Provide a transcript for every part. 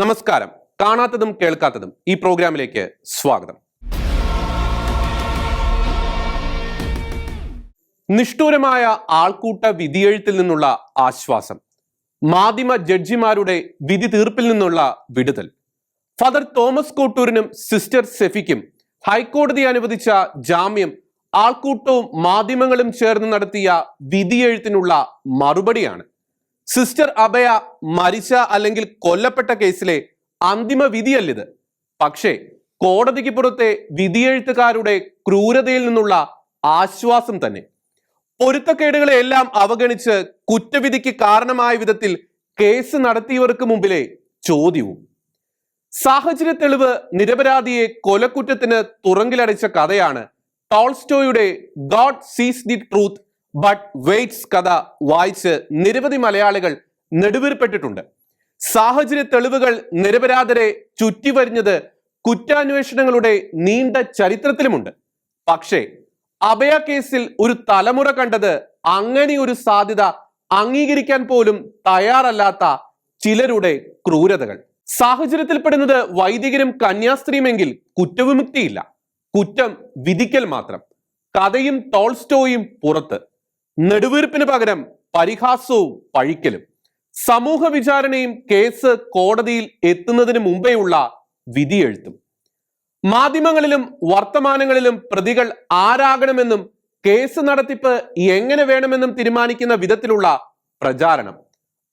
നമസ്കാരം. കാണാത്തതും കേൾക്കാത്തതും ഈ പ്രോഗ്രാമിലേക്ക് സ്വാഗതം. നിഷ്ഠൂരമായ ആൾക്കൂട്ട വിധിയെഴുത്തിൽ നിന്നുള്ള ആശ്വാസം. മാധ്യമ ജഡ്ജിമാരുടെ വിധി തീർപ്പിൽ നിന്നുള്ള വിടുതൽ. ഫാദർ തോമസ് കോട്ടൂരിനും സിസ്റ്റർ സെഫിക്കും ഹൈക്കോടതി അനുവദിച്ച ജാമ്യം ആൾക്കൂട്ടവും മാധ്യമങ്ങളും ചേർന്ന് നടത്തിയ വിധിയെഴുത്തിനുള്ള മറുപടിയാണ്. സിസ്റ്റർ അഭയ മരിച്ച അല്ലെങ്കിൽ കൊല്ലപ്പെട്ട കേസിലെ അന്തിമ വിധിയല്ലിത്. പക്ഷേ കോടതിക്ക് പുറത്തെ വിധിയെഴുത്തുകാരുടെ ക്രൂരതയിൽ നിന്നുള്ള ആശ്വാസം തന്നെ. പൊരുത്തക്കേടുകളെ എല്ലാം അവഗണിച്ച് കുറ്റവിധിക്ക് കാരണമായ വിധത്തിൽ കേസ് നടത്തിയവർക്ക് മുമ്പിലെ ചോദ്യവും. സാഹചര്യ തെളിവ് നിരപരാധിയെ കൊലക്കുറ്റത്തിന് തുറങ്കിലടച്ച കഥയാണ് ടോൾസ്റ്റോയുടെ God sees the truth but waits കഥ വായിച്ച് നിരവധി മലയാളികൾ നെടുവീർപ്പെട്ടിട്ടുണ്ട്. സാഹചര്യ തെളിവുകൾ നിരപരാധരെ ചുറ്റിവരിഞ്ഞത് കുറ്റാന്വേഷണങ്ങളുടെ നീണ്ട ചരിത്രത്തിലുമുണ്ട്. പക്ഷേ അഭയ കേസിൽ ഒരു തലമുറ കണ്ടത് അങ്ങനെ ഒരു സാധ്യത അംഗീകരിക്കാൻ പോലും തയ്യാറല്ലാത്ത ചിലരുടെ ക്രൂരതകൾ. സാഹചര്യത്തിൽപ്പെടുന്നത് വൈദികരും കന്യാസ്ത്രീയുമെങ്കിൽ കുറ്റവിമുക്തിയില്ല. കുറ്റം വിധിക്കൽ മാത്രം. കഥയും ടോൾസ്റ്റോയും പുറത്ത്. നെടുവീർപ്പിന് പകരം പരിഹാസവും പഴിക്കലും. സമൂഹ വിചാരണയും കേസ് കോടതിയിൽ എത്തുന്നതിന് മുമ്പേയുള്ള വിധിയെഴുത്തും. മാധ്യമങ്ങളിലും വർത്തമാനങ്ങളിലും പ്രതികൾ ആരാകണമെന്നും കേസ് നടത്തിപ്പ് എങ്ങനെ വേണമെന്നും തീരുമാനിക്കുന്ന വിധത്തിലുള്ള പ്രചാരണം.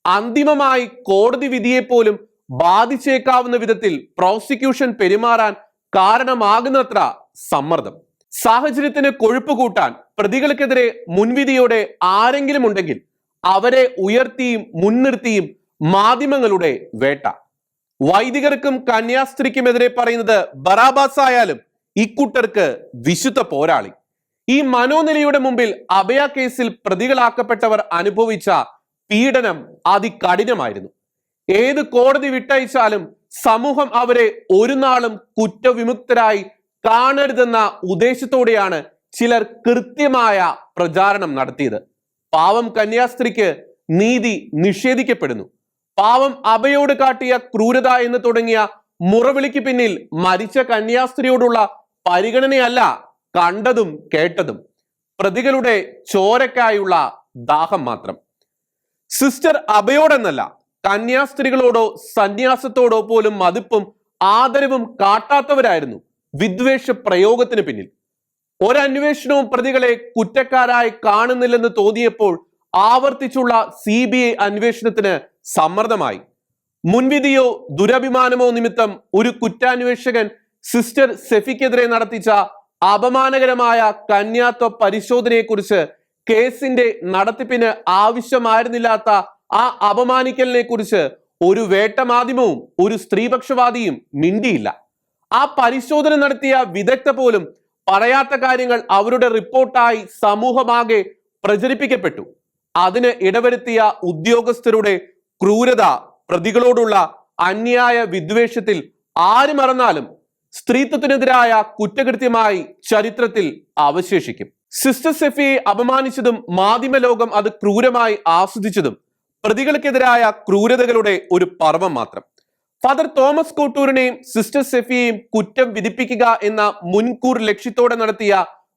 അന്തിമമായി കോടതി വിധിയെ പോലും ബാധിച്ചേക്കാവുന്ന വിധത്തിൽ പ്രോസിക്യൂഷൻ പെരുമാറാൻ കാരണമാകുന്നത്ര സമ്മർദ്ദം. സാഹചര്യത്തിന് കൊഴുപ്പ് കൂട്ടാൻ പ്രതികൾക്കെതിരെ മുൻവിധിയോടെ ആരെങ്കിലും ഉണ്ടെങ്കിൽ അവരെ ഉയർത്തിയും മുൻനിർത്തിയും മാധ്യമങ്ങളുടെ വേട്ട. വൈദികർക്കും കന്യാസ്ത്രീക്കുമെതിരെ പറയുന്നത് ബറാബാസ് ആയാലും ഇക്കൂട്ടർക്ക് വിശുദ്ധ പോരാളി. ഈ മനോനിലയുടെ മുമ്പിൽ അഭയ കേസിൽ പ്രതികളാക്കപ്പെട്ടവർ അനുഭവിച്ച പീഡനം അതികഠിനമായിരുന്നു. ഏത് കോടതി വിട്ടയച്ചാലും സമൂഹം അവരെ ഒരു നാളും കുറ്റവിമുക്തരായി കാണരുതെന്ന ഉദ്ദേശത്തോടെയാണ് ചിലർ കൃത്യമായ പ്രചാരണം നടത്തിയത്. പാവം കന്യാസ്ത്രീക്ക് നീതി നിഷേധിക്കപ്പെടുന്നു. പാവം അഭയോട് കാട്ടിയ ക്രൂരത എന്ന് തുടങ്ങിയ മുറവിളിക്ക് പിന്നിൽ മരിച്ച കന്യാസ്ത്രീയോടുള്ള പരിഗണനയല്ല കണ്ടതും കേട്ടതും. പ്രതികളുടെ ചോരക്കായുള്ള ദാഹം മാത്രം. സിസ്റ്റർ അഭയോടെന്നല്ല കന്യാസ്ത്രീകളോടോ സന്യാസത്തോടോ പോലും മതിപ്പും ആദരവും കാട്ടാത്തവരായിരുന്നു. വിദ്വേഷ പ്രയോഗത്തിന് പിന്നിൽ. ഒരന്വേഷണവും പ്രതികളെ കുറ്റക്കാരായി കാണുന്നില്ലെന്ന് തോന്നിയപ്പോൾ ആവർത്തിച്ചുള്ള സി ബി ഐ അന്വേഷണത്തിന് സമ്മർദ്ദമായി. മുൻവിധിയോ ദുരഭിമാനമോ നിമിത്തം ഒരു കുറ്റാന്വേഷകൻ സിസ്റ്റർ സെഫിക്കെതിരെ നടത്തിച്ച അപമാനകരമായ കന്യാത്വ പരിശോധനയെക്കുറിച്ച് കേസിന്റെ നടത്തിപ്പിന് ആവശ്യമായിരുന്നില്ലാത്ത ആ അപമാനിക്കലിനെ കുറിച്ച് ഒരു വേട്ടമാധ്യമവും ഒരു സ്ത്രീപക്ഷവാദിയും മിണ്ടിയില്ല. ആ പരിശോധന നടത്തിയ വിദഗ്ധ പോലും പറയാത്ത കാര്യങ്ങൾ അവരുടെ റിപ്പോർട്ടായി സമൂഹമാകെ പ്രചരിപ്പിക്കപ്പെട്ടു. അതിന് ഇടവരുത്തിയ ഉദ്യോഗസ്ഥരുടെ ക്രൂരത പ്രതികളോടുള്ള അന്യായ വിദ്വേഷത്തിൽ ആര് മറന്നാലും സ്ത്രീത്വത്തിനെതിരായ കുറ്റകൃത്യമായി ചരിത്രത്തിൽ അവശേഷിക്കും. സിസ്റ്റർ സെഫിയെ അപമാനിച്ചതും മാധ്യമ ലോകം അത് ക്രൂരമായി ആസ്വദിച്ചതും പ്രതികൾക്കെതിരായ ക്രൂരതകളുടെ ഒരു പർവം മാത്രം. ഫാദർ തോമസ് കോട്ടൂരിനെയും സിസ്റ്റർ സെഫിയെയും കുറ്റം വിധിപ്പിക്കുക എന്ന മുൻകൂർ ലക്ഷ്യത്തോടെ നടത്തിയ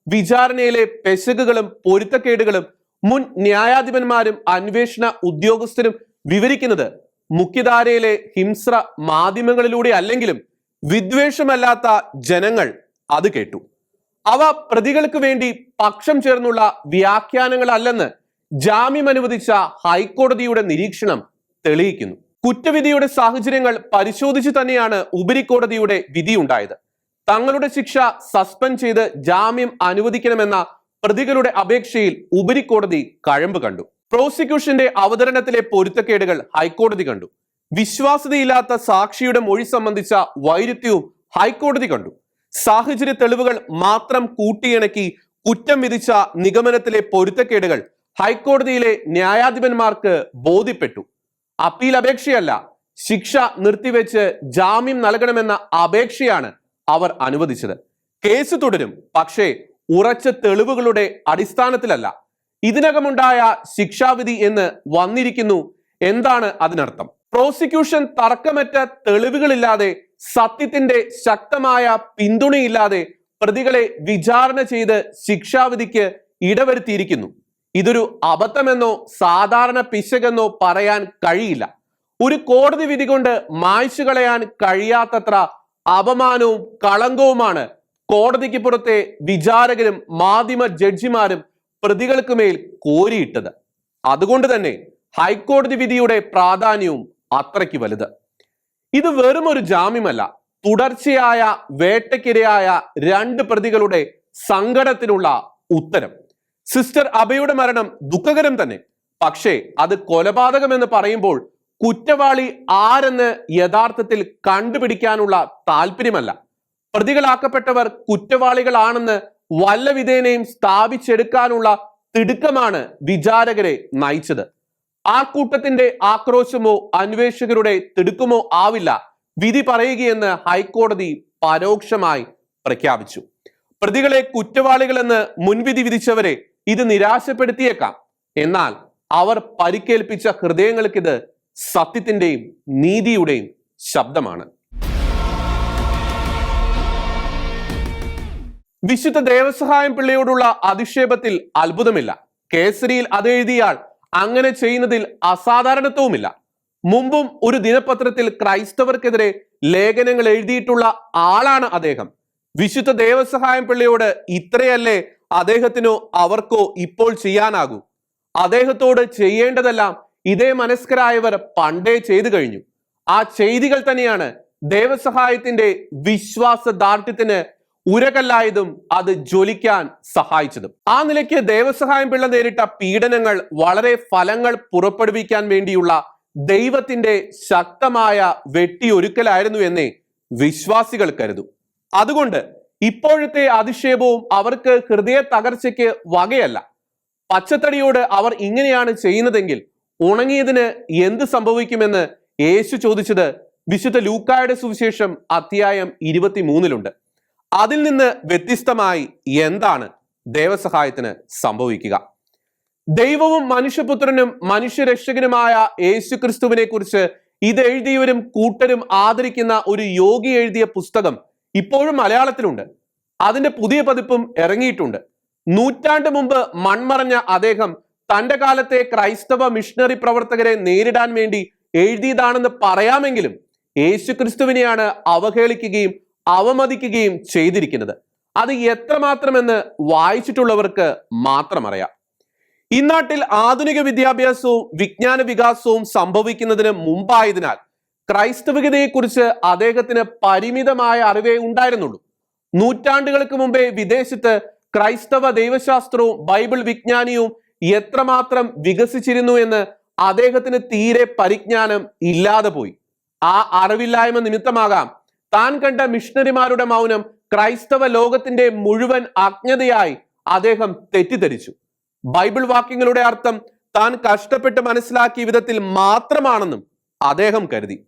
വിചാരണയിലെ പെശകുകളും പൊരുത്തക്കേടുകളും മുൻ ന്യായാധിപന്മാരും അന്വേഷണ ഉദ്യോഗസ്ഥരും വിവരിക്കുന്നത് മുഖ്യധാരയിലെ ഹിംസ്ര മാധ്യമങ്ങളിലൂടെ അല്ലെങ്കിലും വിദ്വേഷമല്ലാത്ത ജനങ്ങൾ അത് കേട്ടു. അവ പ്രതികൾക്ക് വേണ്ടി പക്ഷം ചേർന്നുള്ള വ്യാഖ്യാനങ്ങളല്ലെന്ന് ജാമ്യം അനുവദിച്ച ഹൈക്കോടതിയുടെ നിരീക്ഷണം തെളിയിക്കുന്നു. കുറ്റവിധിയുടെ സാഹചര്യങ്ങൾ പരിശോധിച്ച് തന്നെയാണ് ഉപരിക്കോടതിയുടെ വിധിയുണ്ടായത്. തങ്ങളുടെ ശിക്ഷ സസ്പെൻഡ് ചെയ്ത് ജാമ്യം അനുവദിക്കണമെന്ന പ്രതികളുടെ അപേക്ഷയിൽ ഉപരിക്കോടതി കഴമ്പ് കണ്ടു. പ്രോസിക്യൂഷന്റെ അവതരണത്തിലെ പൊരുത്തക്കേടുകൾ ഹൈക്കോടതി കണ്ടു. വിശ്വാസ്യതയില്ലാത്ത സാക്ഷിയുടെ മൊഴി സംബന്ധിച്ച വൈരുദ്ധ്യവും ഹൈക്കോടതി കണ്ടു. സാഹചര്യ തെളിവുകൾ മാത്രം കൂട്ടിയിണക്കി കുറ്റം വിധിച്ച നിഗമനത്തിലെ പൊരുത്തക്കേടുകൾ ഹൈക്കോടതിയിലെ ന്യായാധിപന്മാർക്ക് ബോധ്യപ്പെട്ടു. അപ്പീൽ അപേക്ഷയല്ല. ശിക്ഷ നിർത്തിവെച്ച് ജാമ്യം നൽകണമെന്ന അപേക്ഷയാണ് അവർ അനുവദിച്ചത്. കേസ് തുടരും പക്ഷേ ഉറച്ച തെളിവുകളുടെ അടിസ്ഥാനത്തിലല്ല. ഇതിനകമുണ്ടായ ശിക്ഷാവിധി എന്ന് വന്നിരിക്കുന്നു എന്താണ് അതിനർത്ഥം? പ്രോസിക്യൂഷൻ തർക്കമറ്റ തെളിവുകളില്ലാതെ സത്യത്തിന്റെ ശക്തമായ പിന്തുണയില്ലാതെ പ്രതികളെ വിചാരണ ചെയ്ത് ശിക്ഷാവിധിക്ക് ഇടവരുത്തിയിരിക്കുന്നു. ഇതൊരു അബദ്ധമെന്നോ സാധാരണ പിശകെന്നോ പറയാൻ കഴിയില്ല. ഒരു കോടതി വിധി കൊണ്ട് മായ്ച്ചു കളയാൻ കഴിയാത്തത്ര അപമാനവും കളങ്കവുമാണ് കോടതിക്ക് പുറത്തെ വിചാരകരും മാധ്യമ ജഡ്ജിമാരും പ്രതികൾക്ക് മേൽ കോരിയിട്ടത്. അതുകൊണ്ട് തന്നെ ഹൈക്കോടതി വിധിയുടെ പ്രാധാന്യവും അത്രയ്ക്ക് വലുത്. ഇത് വെറും ഒരു ജാമ്യമല്ല. തുടർച്ചയായ വേട്ടയ്ക്കിരയായ രണ്ട് പ്രതികളുടെ സങ്കടത്തിനുള്ള ഉത്തരം. സിസ്റ്റർ അബയുടെ മരണം ദുഃഖകരം തന്നെ. പക്ഷേ അത് കൊലപാതകം എന്ന് പറയുമ്പോൾ കുറ്റവാളി ആരെന്ന് യഥാർത്ഥത്തിൽ കണ്ടുപിടിക്കാനുള്ള താല്പര്യമല്ല. പ്രതികളാക്കപ്പെട്ടവർ കുറ്റവാളികളാണെന്ന് വല്ല വിധേനയും സ്ഥാപിച്ചെടുക്കാനുള്ള തിടുക്കമാണ് വിചാരകരെ നയിച്ചത്. ആ കൂട്ടത്തിന്റെ ആക്രോശമോ അന്വേഷകരുടെ തിടുക്കമോ ആവില്ല വിധി പറയുകയെന്ന് ഹൈക്കോടതി പരോക്ഷമായി പ്രഖ്യാപിച്ചു. പ്രതികളെ കുറ്റവാളികളെന്ന് മുൻവിധി വിധിച്ചവരെ ഇത് നിരാശപ്പെടുത്തിയേക്കാം. എന്നാൽ അവർ പരിക്കേൽപ്പിച്ച ഹൃദയങ്ങൾക്കിത് സത്യത്തിന്റെയും നീതിയുടെയും ശബ്ദമാണ്. വിശുദ്ധ ദേവസഹായം പിള്ളയോടുള്ള അധിക്ഷേപത്തിൽ അത്ഭുതമില്ല. കേസരിയിൽ അതെഴുതിയാൽ അങ്ങനെ ചെയ്യുന്നതിൽ അസാധാരണത്വവുമില്ല. മുമ്പും ഒരു ദിനപത്രത്തിൽ ക്രൈസ്തവർക്കെതിരെ ലേഖനങ്ങൾ എഴുതിയിട്ടുള്ള ആളാണ് അദ്ദേഹം. വിശുദ്ധ ദേവസഹായം പിള്ളയോട് ഇത്രയല്ലേ അദ്ദേഹത്തിനോ അവർക്കോ ഇപ്പോൾ ചെയ്യാനാകൂ. അദ്ദേഹത്തോട് ചെയ്യേണ്ടതെല്ലാം ഇതേ മനസ്കരായവർ പണ്ടേ ചെയ്തു കഴിഞ്ഞു. ആ ചെയ്തികൾ തന്നെയാണ് ദേവസഹായത്തിന്റെ വിശ്വാസ ദാർഢ്യത്തിന് ഉരകല്ലായതും അത് ജ്വലിക്കാൻ സഹായിച്ചതും. ആ നിലയ്ക്ക് ദേവസഹായം പിള്ള നേരിട്ട പീഡനങ്ങൾ വളരെ ഫലങ്ങൾ പുറപ്പെടുവിക്കാൻ വേണ്ടിയുള്ള ദൈവത്തിന്റെ ശക്തമായ വെട്ടിയൊരുക്കലായിരുന്നു എന്നേ വിശ്വാസികൾ കരുതും. അതുകൊണ്ട് ഇപ്പോഴത്തെ അധിക്ഷേപവും അവർക്ക് ഹൃദയ തകർച്ചയ്ക്ക് വകയല്ല. പച്ചത്തടിയോട് അവർ ഇങ്ങനെയാണ് ചെയ്യുന്നതെങ്കിൽ ഉണങ്ങിയതിന് എന്ത് സംഭവിക്കുമെന്ന് യേശു ചോദിച്ചത് വിശുദ്ധ ലൂക്കായുടെ സുവിശേഷം അധ്യായം ഇരുപത്തിമൂന്നിലുണ്ട്. അതിൽ നിന്ന് വ്യത്യസ്തമായി എന്താണ് ദേവസഹായത്തിന് സംഭവിക്കുക? ദൈവവും മനുഷ്യപുത്രനും മനുഷ്യരക്ഷകനുമായ യേശു ക്രിസ്തുവിനെ കുറിച്ച് ഇത് എഴുതിയവരും കൂട്ടരും ആദരിക്കുന്ന ഒരു യോഗി എഴുതിയ പുസ്തകം ഇപ്പോഴും മലയാളത്തിലുണ്ട്. അതിന്റെ പുതിയ പതിപ്പും ഇറങ്ങിയിട്ടുണ്ട്. നൂറ്റാണ്ട് മുമ്പ് മൺമറഞ്ഞ അദ്ദേഹം തന്റെ കാലത്തെ ക്രൈസ്തവ മിഷണറി പ്രവർത്തകരെ നേരിടാൻ വേണ്ടി എഴുതിയതാണെന്ന് പറയാമെങ്കിലും യേശു ക്രിസ്തുവിനെയാണ് അവഹേളിക്കുകയും അവമതിക്കുകയും ചെയ്തിരിക്കുന്നത്. അത് എത്രമാത്രമെന്ന് വായിച്ചിട്ടുള്ളവർക്ക് മാത്രം അറിയാം ഇന്നാട്ടിൽ ആധുനിക വിദ്യാഭ്യാസവും വിജ്ഞാന വികാസവും സംഭവിക്കുന്നതിന് മുമ്പായതിനാൽ ക്രൈസ്തവികതയെക്കുറിച്ച് അദ്ദേഹത്തിന് പരിമിതമായ അറിവേ ഉണ്ടായിരുന്നുള്ളൂ. നൂറ്റാണ്ടുകൾക്ക് മുമ്പേ വിദേശത്ത് ക്രൈസ്തവ ദൈവശാസ്ത്രവും ബൈബിൾ വിജ്ഞാനിയും എത്രമാത്രം വികസിച്ചിരുന്നു എന്ന് അദ്ദേഹത്തിന് തീരെ പരിജ്ഞാനം ഇല്ലാതെ പോയി. ആ അറിവില്ലായ്മ നിമിത്തമാകാം താൻ കണ്ട മിഷണറിമാരുടെ മൗനം ക്രൈസ്തവ ലോകത്തിന്റെ മുഴുവൻ അജ്ഞതയായി അദ്ദേഹം തെറ്റിദ്ധരിച്ചു. ബൈബിൾ വാക്യങ്ങളുടെ അർത്ഥം താൻ കഷ്ടപ്പെട്ട് മനസ്സിലാക്കിയ വിധത്തിൽ മാത്രമാണെന്നും അദ്ദേഹം കരുതി.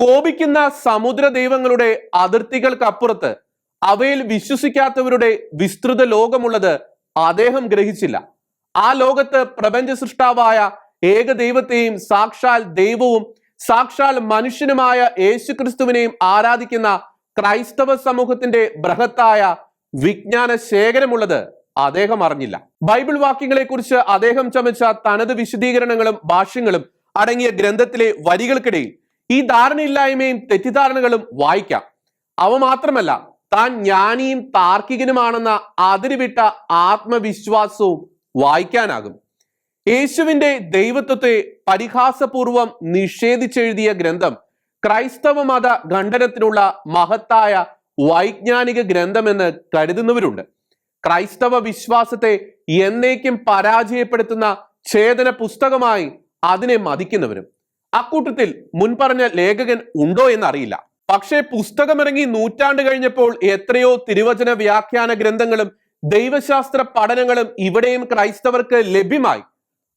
കോപിക്കുന്ന സമുദ്ര ദൈവങ്ങളുടെ അതിർത്തികൾക്കപ്പുറത്ത് അവയിൽ വിശ്വസിക്കാത്തവരുടെ വിസ്തൃത ലോകമുള്ളത് അദ്ദേഹം ഗ്രഹിച്ചില്ല. ആ ലോകത്ത് പ്രപഞ്ച സൃഷ്ടാവായ ഏക ദൈവത്തെയും സാക്ഷാൽ ദൈവവും സാക്ഷാൽ മനുഷ്യനുമായ യേശുക്രിസ്തുവിനെയും ആരാധിക്കുന്ന ക്രൈസ്തവ സമൂഹത്തിന്റെ ബൃഹത്തായ വിജ്ഞാന ശേഖരമുള്ളത് അദ്ദേഹം അറിഞ്ഞില്ല. ബൈബിൾ വാക്യങ്ങളെ കുറിച്ച് അദ്ദേഹം ചമച്ച തനത് വിശദീകരണങ്ങളും ഭാഷ്യങ്ങളും അടങ്ങിയ ഗ്രന്ഥത്തിലെ വരികൾക്കിടയിൽ ഈ ധാരണയില്ലായ്മയും തെറ്റിദ്ധാരണകളും വായിക്കാം. അവ മാത്രമല്ല താൻ ജ്ഞാനിയും താർക്കികനുമാണെന്ന അതിരുവിട്ട ആത്മവിശ്വാസവും വായിക്കാനാകും. യേശുവിന്റെ ദൈവത്വത്തെ പരിഹാസപൂർവം നിഷേധിച്ചെഴുതിയ ഗ്രന്ഥം ക്രൈസ്തവ മത ഖണ്ഡനത്തിനുള്ള മഹത്തായ വൈജ്ഞാനിക ഗ്രന്ഥമെന്ന് കരുതുന്നവരുണ്ട്. ക്രൈസ്തവ വിശ്വാസത്തെ എന്നേക്കും പരാജയപ്പെടുത്തുന്ന ഛേദന പുസ്തകമായി അതിനെ മതിക്കുന്നവരും. അക്കൂട്ടത്തിൽ മുൻപറഞ്ഞ ലേഖകൻ ഉണ്ടോ എന്ന് അറിയില്ല പക്ഷേ പുസ്തകമിറങ്ങി നൂറ്റാണ്ട് കഴിഞ്ഞപ്പോൾ എത്രയോ തിരുവചന വ്യാഖ്യാന ഗ്രന്ഥങ്ങളും ദൈവശാസ്ത്ര പഠനങ്ങളും ഇവിടെയും ക്രൈസ്തവർക്ക് ലഭ്യമായി.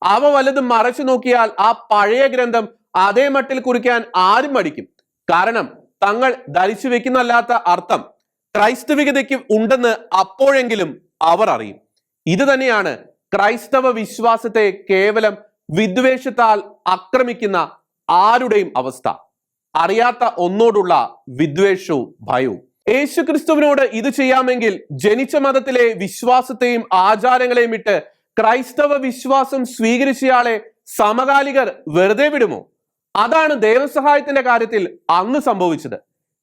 അവ വലതും മറച്ചു നോക്കിയാൽ ആ പഴയ ഗ്രന്ഥം അതേ മട്ടിൽ കുറിക്കാൻ ആരും മടിക്കും. കാരണം തങ്ങൾ ധരിച്ചു വെക്കുന്നല്ലാത്ത അർത്ഥം ക്രൈസ്തവികതയ്ക്ക് ഉണ്ടെന്ന് അപ്പോഴെങ്കിലും അവർ അറിയും. ഇത് തന്നെയാണ് ക്രൈസ്തവ വിശ്വാസത്തെ കേവലം വിദ്വേഷത്താൽ ആക്രമിക്കുന്ന ആരുടെയും അവസ്ഥ? അറിയാത്ത ഒന്നോടുള്ള വിദ്വേഷവും ഭയവും. യേശുക്രിസ്തുവിനോട് ഇത് ചെയ്യാമെങ്കിൽ ജനിച്ച മതത്തിലെ വിശ്വാസത്തെയും ആചാരങ്ങളെയും ഇട്ട് ക്രൈസ്തവ വിശ്വാസം സ്വീകരിച്ചയാളെ സമകാലികർ വെറുതെ വിടുമോ? അതാണ് ദൈവസഹായത്തിന്റെ കാര്യത്തിൽ അന്ന് സംഭവിച്ചത്.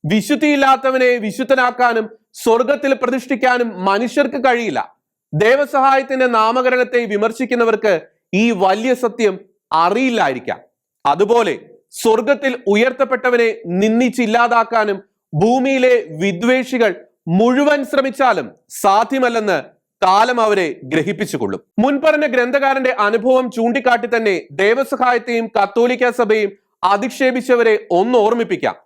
വിശുദ്ധിയില്ലാത്തവനെ വിശുദ്ധനാക്കാനും സ്വർഗത്തിൽ പ്രതിഷ്ഠിക്കാനും മനുഷ്യർക്ക് കഴിയില്ല. ദൈവസഹായത്തിന്റെ നാമകരണത്തെ വിമർശിക്കുന്നവർക്ക് ഈ വലിയ സത്യം അറിയില്ലായിരിക്കാം. അതുപോലെ സ്വർഗത്തിൽ ഉയർത്തപ്പെട്ടവനെ നിന്ദിച്ചില്ലാതാക്കാനും ഭൂമിയിലെ വിദ്വേഷികൾ മുഴുവൻ ശ്രമിച്ചാലും സാധ്യമല്ലെന്ന് കാലം അവരെ ഗ്രഹിപ്പിച്ചുകൊള്ളും. മുൻപറഞ്ഞ ഗ്രന്ഥകാരന്റെ അനുഭവം ചൂണ്ടിക്കാട്ടി തന്നെ ദേവസഹായത്തെയും കത്തോലിക്ക സഭയും അധിക്ഷേപിച്ചവരെ ഒന്ന് ഓർമ്മിപ്പിക്കാം.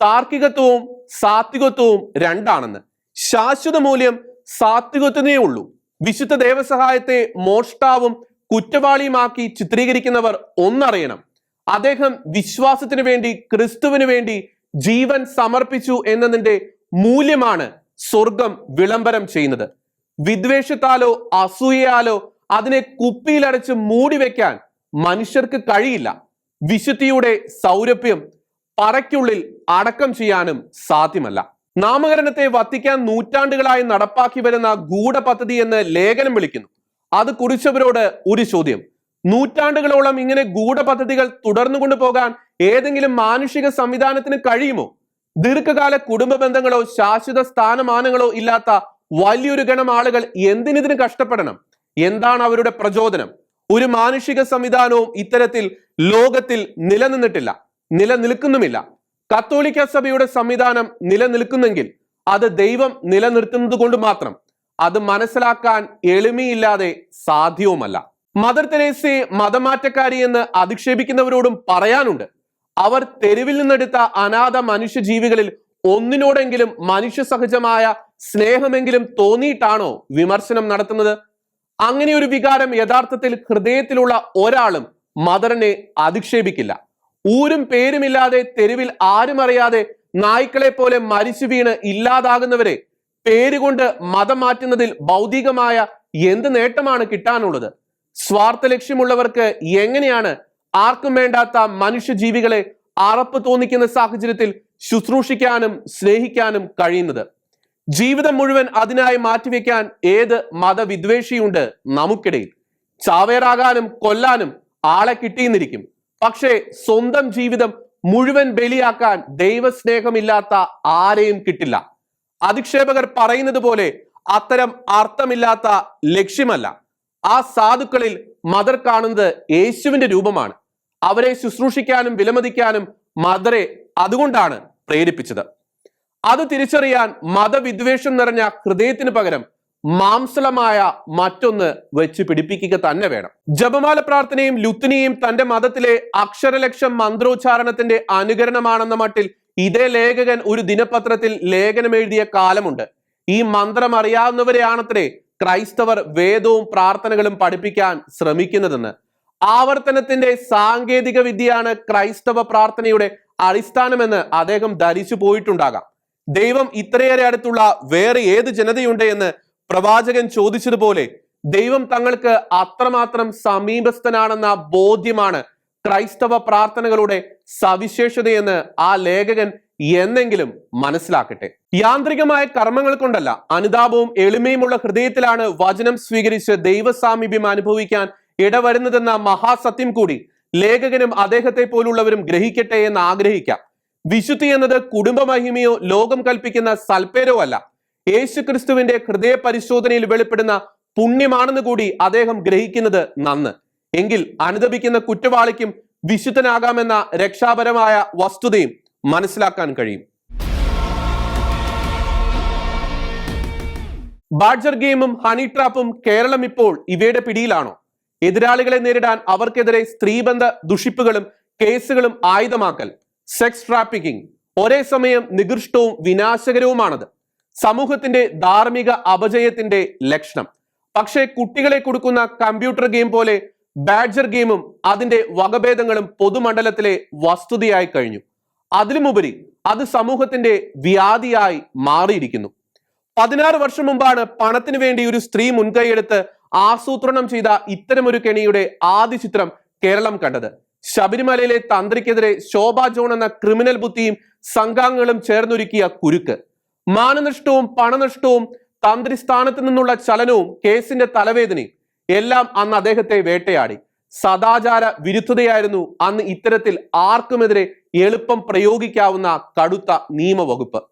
താർക്കികത്വവും സാത്വികത്വവും രണ്ടാണെന്ന്. ശാശ്വത മൂല്യം സാത്വികത്വമേ ഉള്ളൂ. വിശുദ്ധ ദേവസഹായത്തെ മോഷ്ടാവും കുറ്റവാളിയുമാക്കി ചിത്രീകരിക്കുന്നവർ ഒന്നറിയണം. അദ്ദേഹം വിശ്വാസത്തിന് വേണ്ടി ക്രിസ്തുവിന് വേണ്ടി ജീവൻ സമർപ്പിച്ചു എന്നതിന്റെ മൂല്യമാണ് സ്വർഗം വിളംബരം ചെയ്യുന്നത്. വിദ്വേഷത്താലോ അസൂയയാലോ അതിനെ കുപ്പിയിലടച്ച് മൂടിവെക്കാൻ മനുഷ്യർക്ക് കഴിയില്ല. വിശുദ്ധിയുടെ സൗരഭ്യം പറയ്ക്കുള്ളിൽ അടക്കം ചെയ്യാനും സാധ്യമല്ല. നാമകരണത്തെ വത്തിക്കാൻ നൂറ്റാണ്ടുകളായി നടപ്പാക്കി വരുന്ന ഗൂഢപദ്ധതി എന്ന് ലേഖനം വിളിക്കുന്നു. അത് കുറിച്ചവരോട് ഒരു ചോദ്യം. നൂറ്റാണ്ടുകളോളം ഇങ്ങനെ ഗൂഢപദ്ധതികൾ തുടർന്നു കൊണ്ടുപോകാൻ ഏതെങ്കിലും മാനുഷിക സംവിധാനത്തിന് കഴിയുമോ? ദീർഘകാല കുടുംബ ബന്ധങ്ങളോ ശാശ്വത സ്ഥാനമാനങ്ങളോ ഇല്ലാത്ത വലിയൊരു ഗണം ആളുകൾ എന്തിനിതിന് കഷ്ടപ്പെടണം? എന്താണ് അവരുടെ പ്രചോദനം? ഒരു മാനുഷിക സംവിധാനവും ഇത്തരത്തിൽ ലോകത്തിൽ നിലനിന്നിട്ടില്ല നിലനിൽക്കുന്നുമില്ല. കത്തോലിക്ക സഭയുടെ സംവിധാനം നിലനിൽക്കുന്നെങ്കിൽ അത് ദൈവം നിലനിർത്തുന്നത് കൊണ്ട് മാത്രം. അത് മനസ്സിലാക്കാൻ എളിമയില്ലാതെ സാധ്യവുമല്ല. മദർ തെരേസയെ മതമാറ്റക്കാരി എന്ന് അധിക്ഷേപിക്കുന്നവരോടും പറയാനുണ്ട്. അവർ തെരുവിൽ നിന്നെടുത്ത അനാഥ മനുഷ്യ ജീവികളിൽ ഒന്നിനോടെങ്കിലും മനുഷ്യ സഹജമായ സ്നേഹമെങ്കിലും തോന്നിയിട്ടാണോ വിമർശനം നടത്തുന്നത്? അങ്ങനെ ഒരു വികാരം യഥാർത്ഥത്തിൽ ഹൃദയത്തിലുള്ള ഒരാളും മദറിനെ അധിക്ഷേപിക്കില്ല. ഊരും പേരുമില്ലാതെ തെരുവിൽ ആരും അറിയാതെ നായ്ക്കളെ പോലെ മരിച്ചു വീണ് ഇല്ലാതാകുന്നവരെ പേരുകൊണ്ട് മതം മാറ്റുന്നതിൽ ഭൗതികമായ എന്ത് നേട്ടമാണ് കിട്ടാനുള്ളത്? സ്വാർത്ഥ ലക്ഷ്യമുള്ളവർക്ക് എങ്ങനെയാണ് ആർക്കും വേണ്ടാത്ത മനുഷ്യജീവികളെ അറപ്പ് തോന്നിക്കുന്ന സാഹചര്യത്തിൽ ശുശ്രൂഷിക്കാനും സ്നേഹിക്കാനും കഴിയുന്നത്? ജീവിതം മുഴുവൻ അതിനായി മാറ്റിവെക്കാൻ ഏത് മതവിദ്വേഷിയുണ്ട് നമുക്കിടയിൽ? ചാവേറാകാനും കൊല്ലാനും ആളെ കിട്ടിയെന്നിരിക്കും. പക്ഷേ സ്വന്തം ജീവിതം മുഴുവൻ ബലിയാക്കാൻ ദൈവസ്നേഹമില്ലാത്ത ആരെയും കിട്ടില്ല. അധിക്ഷേപകർ പറയുന്നത് പോലെ അത്തരം അർത്ഥമില്ലാത്ത ലക്ഷ്യമല്ല. ആ സാധുക്കളിൽ മദർ കാണുന്നത് യേശുവിന്റെ രൂപമാണ്. അവരെ ശുശ്രൂഷിക്കാനും വിലമതിക്കാനും മദറെ അതുകൊണ്ടാണ് പ്രേരിപ്പിച്ചത്. അത് തിരിച്ചറിയാൻ മതവിദ്വേഷം നിറഞ്ഞ ഹൃദയത്തിന് പകരം മാംസലമായ മറ്റൊന്ന് വെച്ച് പിടിപ്പിക്കുക തന്നെ വേണം. ജപമാല പ്രാർത്ഥനയും ലുത്തിനിയും തന്റെ മതത്തിലെ അക്ഷരലക്ഷം മന്ത്രോച്ചാരണത്തിന്റെ അനുകരണമാണെന്ന മട്ടിൽ ഇതേ ലേഖകൻ ഒരു ദിനപത്രത്തിൽ ലേഖനം എഴുതിയ കാലമുണ്ട്. ഈ മന്ത്രം അറിയാവുന്നവരെയാണത്രേ ക്രൈസ്തവർ വേദവും പ്രാർത്ഥനകളും പഠിപ്പിക്കാൻ ശ്രമിക്കുന്നതെന്ന്. ആവർത്തനത്തിന്റെ സാങ്കേതിക വിദ്യയാണ് ക്രൈസ്തവ പ്രാർത്ഥനയുടെ അടിസ്ഥാനമെന്ന് അദ്ദേഹം ധരിച്ചു പോയിട്ടുണ്ടാകാം. ദൈവം ഇത്രയേറെ അടുത്തുള്ള വേറെ ഏത് ജനതയുണ്ട് എന്ന് പ്രവാചകൻ ചോദിച്ചതുപോലെ ദൈവം തങ്ങൾക്ക് അത്രമാത്രം സമീപസ്ഥനാണെന്ന ബോധ്യമാണ് ക്രൈസ്തവ പ്രാർത്ഥനകളുടെ സവിശേഷതയെന്ന് ആ ലേഖകൻ എന്നെങ്കിലും മനസ്സിലാക്കട്ടെ. യാന്ത്രികമായ കർമ്മങ്ങൾ കൊണ്ടല്ല അനുതാപവും എളിമയുമുള്ള ഹൃദയത്തിലാണ് വചനം സ്വീകരിച്ച് ദൈവസാമീപ്യം അനുഭവിക്കാൻ ഇടവരുന്നതെന്ന മഹാസത്യം കൂടി ലേഖകനും അദ്ദേഹത്തെ പോലുള്ളവരും ഗ്രഹിക്കട്ടെ എന്ന് ആഗ്രഹിക്കാം. വിശുദ്ധി എന്നത് കുടുംബമഹിമയോ ലോകം കൽപ്പിക്കുന്ന സൽപേരോ അല്ല. യേശു ക്രിസ്തുവിന്റെ ഹൃദയ പരിശോധനയിൽ വെളിപ്പെടുന്ന പുണ്യമാണെന്ന് കൂടി അദ്ദേഹം ഗ്രഹിക്കുന്നത് നന്ന്. എങ്കിൽ അനുദപിക്കുന്ന കുറ്റവാളിക്കും വിശുദ്ധനാകാമെന്ന രക്ഷാപരമായ വസ്തുതയും മനസ്സിലാക്കാൻ കഴിയും. ബാഡ്ജർ ഗെയിമും ഹണി ട്രാപ്പും കേരളം ഇപ്പോൾ ഇവയുടെ പിടിയിലാണോ? എതിരാളികളെ നേരിടാൻ അവർക്കെതിരെ സ്ത്രീബന്ധ ദുഷിപ്പുകളും കേസുകളും ആയുധമാക്കൽ. സെക്സ് ട്രാഫിക്കിംഗ് ഒരേ സമയം നികൃഷ്ടവും വിനാശകരവുമാണത്. സമൂഹത്തിന്റെ ധാർമ്മിക അപജയത്തിന്റെ ലക്ഷണം. പക്ഷേ കുട്ടികളെ കൊടുക്കുന്ന കമ്പ്യൂട്ടർ ഗെയിം പോലെ ബാഡ്ജർ ഗെയിമും അതിന്റെ വകഭേദങ്ങളും പൊതുമണ്ഡലത്തിലെ വസ്തുതയായി കഴിഞ്ഞു. അതിലുമുപരി അത് സമൂഹത്തിന്റെ വ്യാധിയായി മാറിയിരിക്കുന്നു. പതിനാറ് വർഷം മുമ്പാണ് പണത്തിന് വേണ്ടി ഒരു സ്ത്രീ മുൻകൈയെടുത്ത് ആസൂത്രണം ചെയ്ത ഇത്തരമൊരു കെണിയുടെ ആദ്യ ചിത്രം കേരളം കണ്ടത്. ശബരിമലയിലെ തന്ത്രിക്കെതിരെ ശോഭ ജോൺ എന്ന ക്രിമിനൽ ബുദ്ധിയും സംഘാംഗങ്ങളും ചേർന്നൊരുക്കിയ കുരുക്ക്. മാനനഷ്ടവും പണനഷ്ടവും തന്ത്രി സ്ഥാനത്ത് നിന്നുള്ള ചലനവും കേസിന്റെ തലവേദനയും എല്ലാം അന്ന് അദ്ദേഹത്തെ വേട്ടയാടി. സദാചാര വിരുദ്ധതയായിരുന്നു അന്ന് ഇത്തരത്തിൽ ആർക്കുമെതിരെ എളുപ്പം പ്രയോഗിക്കാവുന്ന കടുത്ത നിയമവകുപ്പ്.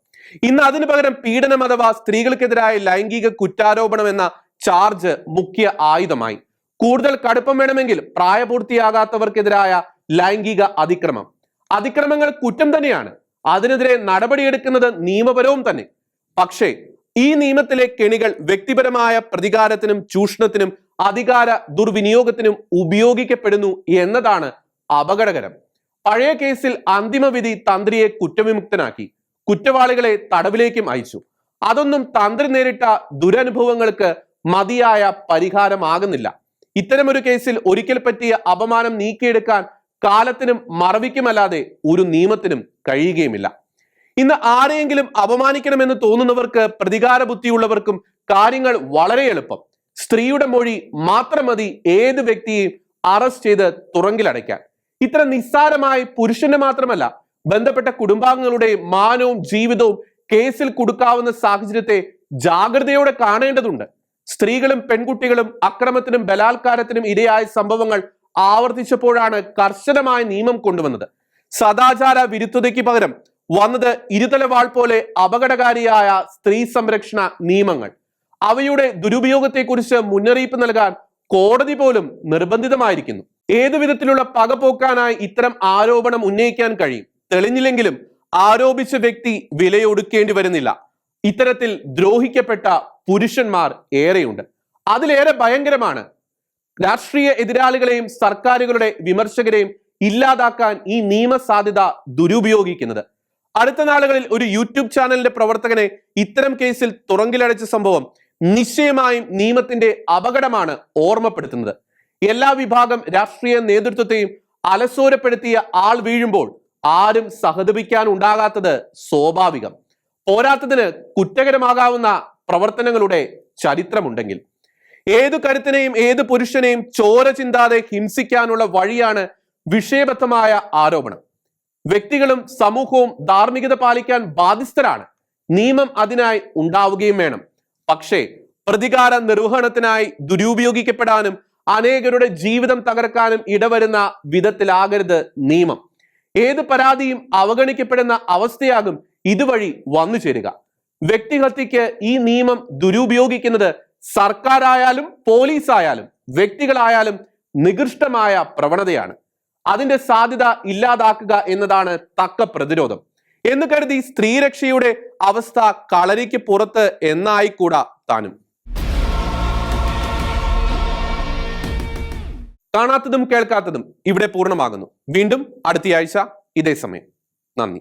ഇന്ന് അതിനു പകരം പീഡനം അഥവാ സ്ത്രീകൾക്കെതിരായ ലൈംഗിക കുറ്റാരോപണം എന്ന ചാർജ് മുഖ്യ ആയുധമായി. കൂടുതൽ കടുപ്പം വേണമെങ്കിൽ പ്രായപൂർത്തിയാകാത്തവർക്കെതിരായ ലൈംഗിക അതിക്രമം. അതിക്രമങ്ങൾ കുറ്റം തന്നെയാണ്. അതിനെതിരെ നടപടിയെടുക്കുന്നത് നിയമപരവും തന്നെ. പക്ഷേ ഈ നിയമത്തിലെ കെണികൾ വ്യക്തിപരമായ പ്രതികാരത്തിനും ചൂഷണത്തിനും അധികാര ദുർവിനിയോഗത്തിനും ഉപയോഗിക്കപ്പെടുന്നു എന്നതാണ് അപകടകരം. പഴയ കേസിൽ അന്തിമവിധി തന്ത്രിയെ കുറ്റവിമുക്തനാക്കി കുറ്റവാളികളെ തടവിലേക്കും അയച്ചു. അതൊന്നും തന്ത്രി നേരിട്ട ദുരനുഭവങ്ങൾക്ക് മതിയായ പരിഹാരമാകുന്നില്ല. ഇത്തരമൊരു കേസിൽ ഒരിക്കൽ പറ്റിയ അപമാനം നീക്കിയെടുക്കാൻ കാലത്തിനും മറവിക്കുമല്ലാതെ ഒരു നിയമത്തിനും കഴിയുകയുമില്ല. ഇന്ന് ആരെയെങ്കിലും അപമാനിക്കണമെന്ന് തോന്നുന്നവർക്ക് പ്രതികാര ബുദ്ധിയുള്ളവർക്കും കാര്യങ്ങൾ വളരെ എളുപ്പം. സ്ത്രീയുടെ മൊഴി മാത്രം മതി ഏത് വ്യക്തിയെയും അറസ്റ്റ് ചെയ്ത് തുറങ്കിലടയ്ക്കാൻ. ഇത്ര നിസ്സാരമായി പുരുഷന്റെ മാത്രമല്ല ബന്ധപ്പെട്ട കുടുംബാംഗങ്ങളുടെ മാനവും ജീവിതവും കേസിൽ കൊടുക്കാവുന്ന സാഹചര്യത്തെ ജാഗ്രതയോടെ കാണേണ്ടതുണ്ട്. സ്ത്രീകളും പെൺകുട്ടികളും അക്രമത്തിനും ബലാത്കാരത്തിനും ഇരയായ സംഭവങ്ങൾ ആവർത്തിച്ചപ്പോഴാണ് കർശനമായ നിയമം കൊണ്ടുവന്നത്. സദാചാര വിരുദ്ധതയ്ക്ക് പകരം വന്നത് ഇരുതലവാൾ പോലെ അപകടകാരിയായ സ്ത്രീ സംരക്ഷണ നിയമങ്ങൾ. അവയുടെ ദുരുപയോഗത്തെക്കുറിച്ച് മുന്നറിയിപ്പ് നൽകാൻ കോടതി പോലും നിർബന്ധിതമായിരിക്കുന്നു. ഏതു വിധത്തിലുള്ള പകപോക്കാനായി ഇത്തരം ആരോപണം ഉന്നയിക്കാൻ കഴിയും? തെളിഞ്ഞില്ലെങ്കിലും ആരോപിച്ച വ്യക്തി വിലയൊടുക്കേണ്ടി വരുന്നില്ല. ഇത്തരത്തിൽ ദ്രോഹിക്കപ്പെട്ട പുരുഷന്മാർ ഏറെയുണ്ട്. അതിലേറെ ഭയങ്കരമാണ് രാഷ്ട്രീയ എതിരാളികളെയും സർക്കാരുകളുടെ വിമർശകരെയും ഇല്ലാതാക്കാൻ ഈ നിയമസാധ്യത ദുരുപയോഗിക്കുന്നത്. അടുത്ത നാളുകളിൽ ഒരു യൂട്യൂബ് ചാനലിന്റെ പ്രവർത്തകനെ ഇത്തരം കേസിൽ തുറങ്കിലടച്ച സംഭവം നിശ്ചയമായും നിയമത്തിന്റെ അപകടമാണ് ഓർമ്മപ്പെടുത്തുന്നത്. എല്ലാ വിഭാഗം രാഷ്ട്രീയ നേതൃത്വത്തെയും അലസോരപ്പെടുത്തിയ ആൾ വീഴുമ്പോൾ ആരും സഹതപിക്കാൻ ഉണ്ടാകാത്തത് സ്വാഭാവികം. പോരാത്തതിന് കുറ്റകരമാകാവുന്ന പ്രവർത്തനങ്ങളുടെ ചരിത്രമുണ്ടെങ്കിൽ. ഏതു കരുത്തിനെയും ഏത് പുരുഷനെയും ചോര ചിന്താതെ ഹിംസിക്കാനുള്ള വഴിയാണ് വിഷയബദ്ധമായ ആരോപണം. വ്യക്തികളും സമൂഹവും ധാർമ്മികത പാലിക്കാൻ ബാധ്യസ്ഥരാണ്. നിയമം അതിനായി ഉണ്ടാവുകയും വേണം. പക്ഷേ പ്രതികാര നിർവഹണത്തിനായി ദുരുപയോഗിക്കപ്പെടാനും അനേകരുടെ ജീവിതം തകർക്കാനും ഇടവരുന്ന വിധത്തിലാകരുത് നിയമം. ഏത് പരാതിയും അവഗണിക്കപ്പെടുന്ന അവസ്ഥയാകും ഇതുവഴി വന്നു ചേരുക. വ്യക്തിഹത്യക്ക് ഈ നിയമം ദുരുപയോഗിക്കുന്നത് സർക്കാരായാലും പോലീസായാലും വ്യക്തികളായാലും നികൃഷ്ടമായ പ്രവണതയാണ്. അതിന്റെ സാധ്യത ഇല്ലാതാക്കുക എന്നതാണ് തക്ക പ്രതിരോധം. എന്ന് കരുതി സ്ത്രീരക്ഷയുടെ അവസ്ഥ കളരിക്ക് പുറത്ത് എന്നായിക്കൂടാ താനും. കാണാത്തതും കേൾക്കാത്തതും ഇവിടെ പൂർണമാകുന്നു. വീണ്ടും അടുത്തയാഴ്ച ഇതേ സമയം. നന്ദി.